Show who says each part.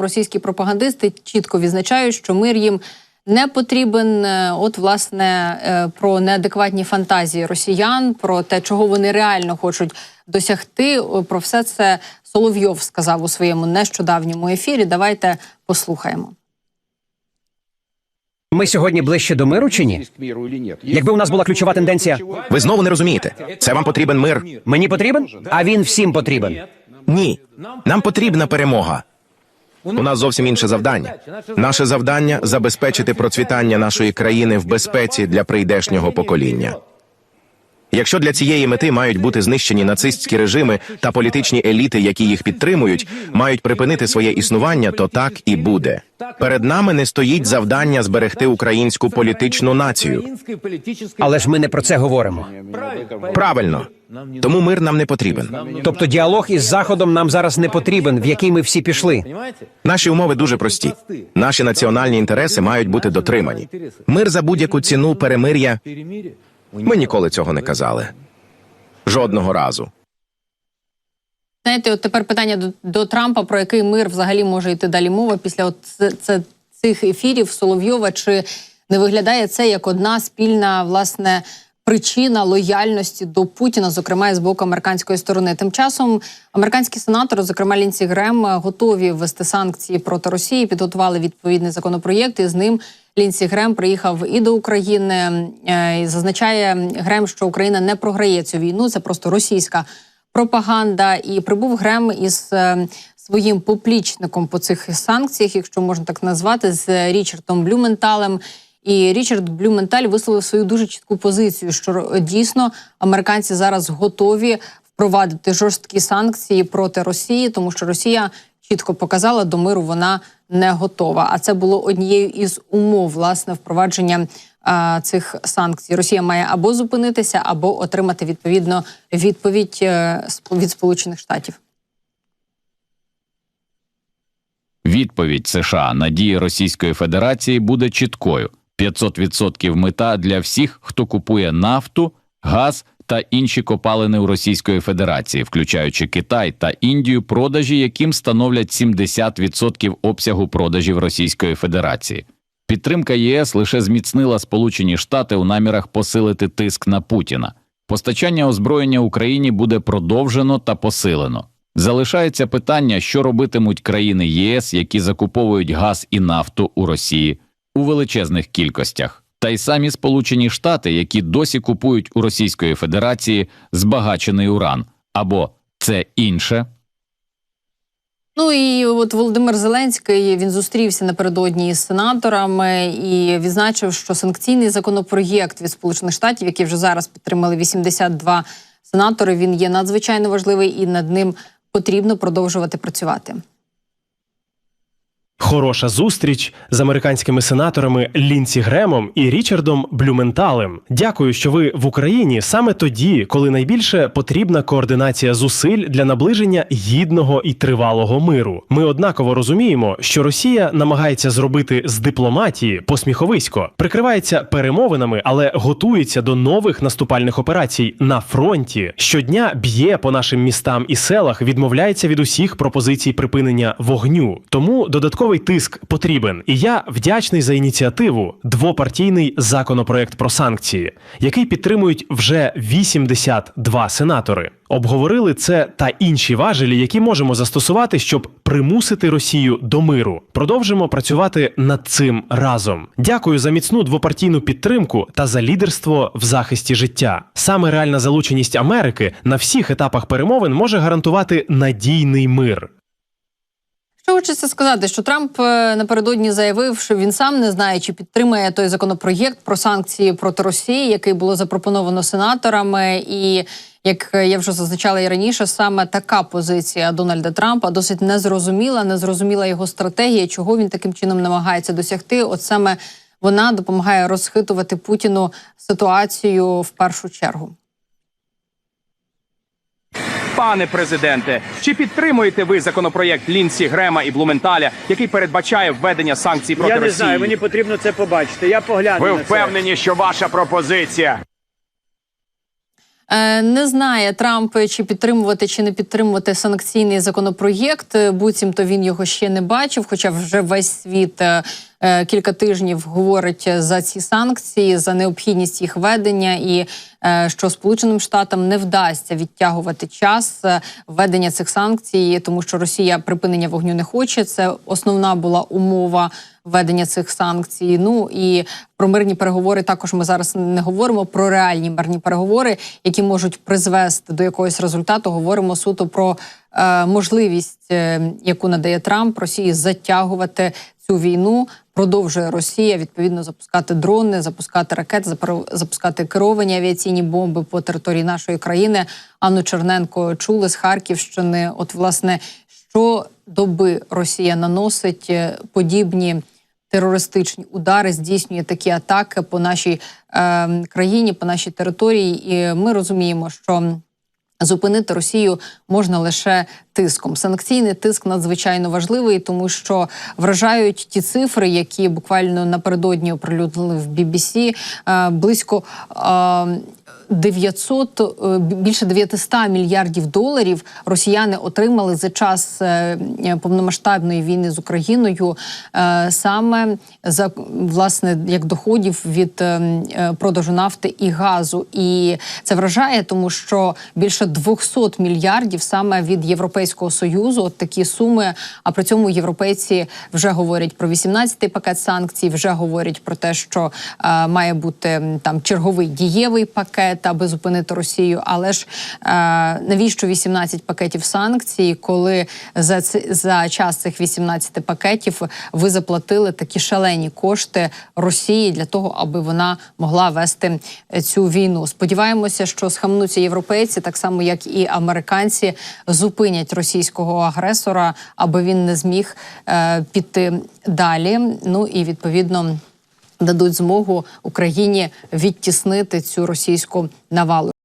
Speaker 1: Російські пропагандисти чітко відзначають, що мир їм не потрібен. Е, От, власне, е, про неадекватні фантазії росіян, про те, чого вони реально хочуть досягти. Про все це Соловйов сказав у своєму нещодавньому ефірі. Давайте послухаємо.
Speaker 2: Ми сьогодні ближче до миру чи ні? Якби у нас була ключова тенденція,
Speaker 3: Ви знову не розумієте. Це вам потрібен мир?
Speaker 2: мені потрібен, а він всім потрібен.
Speaker 3: Ні. Нам потрібна перемога. У нас зовсім інше завдання. Наше завдання забезпечити процвітання нашої країни в безпеці для прийдешнього покоління. Якщо для цієї мети мають бути знищені нацистські режими та політичні еліти, які їх підтримують, мають припинити своє існування, то так і буде. Перед нами не стоїть завдання зберегти українську політичну націю.
Speaker 2: Але ж ми не про це говоримо.
Speaker 3: Правильно, тому мир нам не потрібен.
Speaker 2: Тобто діалог із заходом нам зараз не потрібен, в який ми всі пішли.
Speaker 3: Наші умови дуже прості. Наші національні інтереси мають бути дотримані. Мир за будь-яку ціну перемир'я. Ми ніколи цього не казали. Жодного разу.
Speaker 1: Знаєте, от тепер питання до, до Трампа, про який мир взагалі може йти далі мова після от це, це, цих ефірів Соловйова. Чи не виглядає це як одна спільна власне причина лояльності до Путіна, зокрема і з боку американської сторони? Тим часом американські сенатори, зокрема Лінсі Грем, готові ввести санкції проти Росії, підготували відповідний законопроєкт, і з ним Лінсі Грем приїхав і до України. Е, і Зазначає Грем, що Україна не програє цю війну. Це просто російська пропаганда. І прибув Грем із е, своїм поплічником по цих санкціях, якщо можна так назвати, з Річардом Блюменталем. І Річард Блюменталь висловив свою дуже чітку позицію, що дійсно американці зараз готові впровадити жорсткі санкції проти Росії, тому що Росія чітко показала до миру вона не готова. А це було однією із умов власне впровадження а, цих санкцій. Росія має або зупинитися, або отримати відповідно відповідь е, від Сполучених Штатів.
Speaker 4: Відповідь США на дії Російської Федерації буде чіткою: 500% мита для всіх, хто купує нафту, газ та інші копалини у Російської Федерації, включаючи Китай та Індію, продажі яким становлять 70% обсягу продажів Російської Федерації. Підтримка ЄС лише зміцнила Сполучені Штати у намірах посилити тиск на Путіна. Постачання озброєння Україні буде продовжено та посилено. Залишається питання, що робитимуть країни ЄС, які закуповують газ і нафту у Росії у величезних кількостях, та й самі Сполучені Штати, які досі купують у Російської Федерації збагачений уран, або це інше.
Speaker 1: Ну і от Володимир Зеленський він зустрівся напередодні із сенаторами і відзначив, що санкційний законопроєкт від Сполучених Штатів, який вже зараз підтримали 82 сенатори, він є надзвичайно важливий і над ним потрібно продовжувати працювати.
Speaker 5: Хороша зустріч з американськими сенаторами Лінсі Гремом і Річардом Блюменталем. Дякую, що ви в Україні саме тоді, коли найбільше потрібна координація зусиль для наближення гідного і тривалого миру. Ми однаково розуміємо, що Росія намагається зробити з дипломатії посміховисько, прикривається перемовинами, але готується до нових наступальних операцій на фронті. Щодня б'є по нашим містам і селах, відмовляється від усіх пропозицій припинення вогню. Тому додатковий тиск потрібен. І я вдячний за ініціативу двопартійний законопроект про санкції, який підтримують вже 82 сенатори. Обговорили це та інші важелі, які можемо застосувати, щоб примусити Росію до миру. Продовжимо працювати над цим разом. Дякую за міцну двопартійну підтримку та за лідерство в захисті життя. Саме реальна залученість Америки на всіх етапах перемовин може гарантувати надійний мир.
Speaker 1: Що хочеться сказати, що Трамп е, напередодні заявив, що він сам не знає, чи підтримає той законопроєкт про санкції проти Росії, який було запропоновано сенаторами. І як я вже зазначала і раніше, саме така позиція Дональда Трампа досить незрозуміла, незрозуміла його стратегія, чого він таким чином намагається досягти. От саме вона допомагає розхитувати Путіну ситуацію в першу чергу.
Speaker 6: Пане президенте, чи підтримуєте ви законопроєкт Лінсі Грема і Блументаля, який передбачає введення санкцій проти
Speaker 7: Я не
Speaker 6: Росії?
Speaker 7: знаю, мені потрібно це побачити. Я погляну.
Speaker 6: Ви
Speaker 7: на це.
Speaker 6: впевнені, що ваша пропозиція
Speaker 1: Е, Не знає Трамп, чи підтримувати чи не підтримувати санкційний законопроєкт. Буцімто він його ще не бачив, хоча вже весь світ е, кілька тижнів говорить за ці санкції, за необхідність їх ведення, і е, що Сполученим Штатам не вдасться відтягувати час е, введення цих санкцій, тому що Росія припинення вогню не хоче. Це основна була умова введення цих санкцій. Ну і про мирні переговори також ми зараз не говоримо про реальні мирні переговори, які можуть призвести до якогось результату. Говоримо суто про е, можливість, е, яку надає Трамп Росії затягувати цю війну. Продовжує Росія відповідно запускати дрони, запускати ракети, запускати керовані авіаційні бомби по території нашої країни. Анну Черненко чули з Харківщини. От власне щодоби Росія наносить е, подібні терористичні удари, здійснює такі атаки по нашій е, країні, по нашій території. І ми розуміємо, що Зупинити Росію можна лише тиском. Санкційний тиск надзвичайно важливий, тому що вражають ті цифри, які буквально напередодні оприлюднили в BBC. Е, близько е, 900, е, більше 900 мільярдів доларів росіяни отримали за час е, повномасштабної війни з Україною е, саме за власне як доходів від е, е, продажу нафти і газу. І це вражає, тому що більше 200 мільярдів саме від Європейського союзу. От такі суми. А при цьому європейці вже говорять про 18-й пакет санкцій, вже говорять про те, що е, має бути там черговий дієвий пакет, аби зупинити Росію. Але ж е, навіщо 18 пакетів санкцій, коли за ці- за час цих 18 пакетів ви заплатили такі шалені кошти Росії для того, аби вона могла вести е, цю війну? Сподіваємося, що схаменуться європейці, так само як і американці, зупинять російського агресора, аби він не зміг е, піти далі. Ну і відповідно дадуть змогу Україні відтіснити цю російську навалу.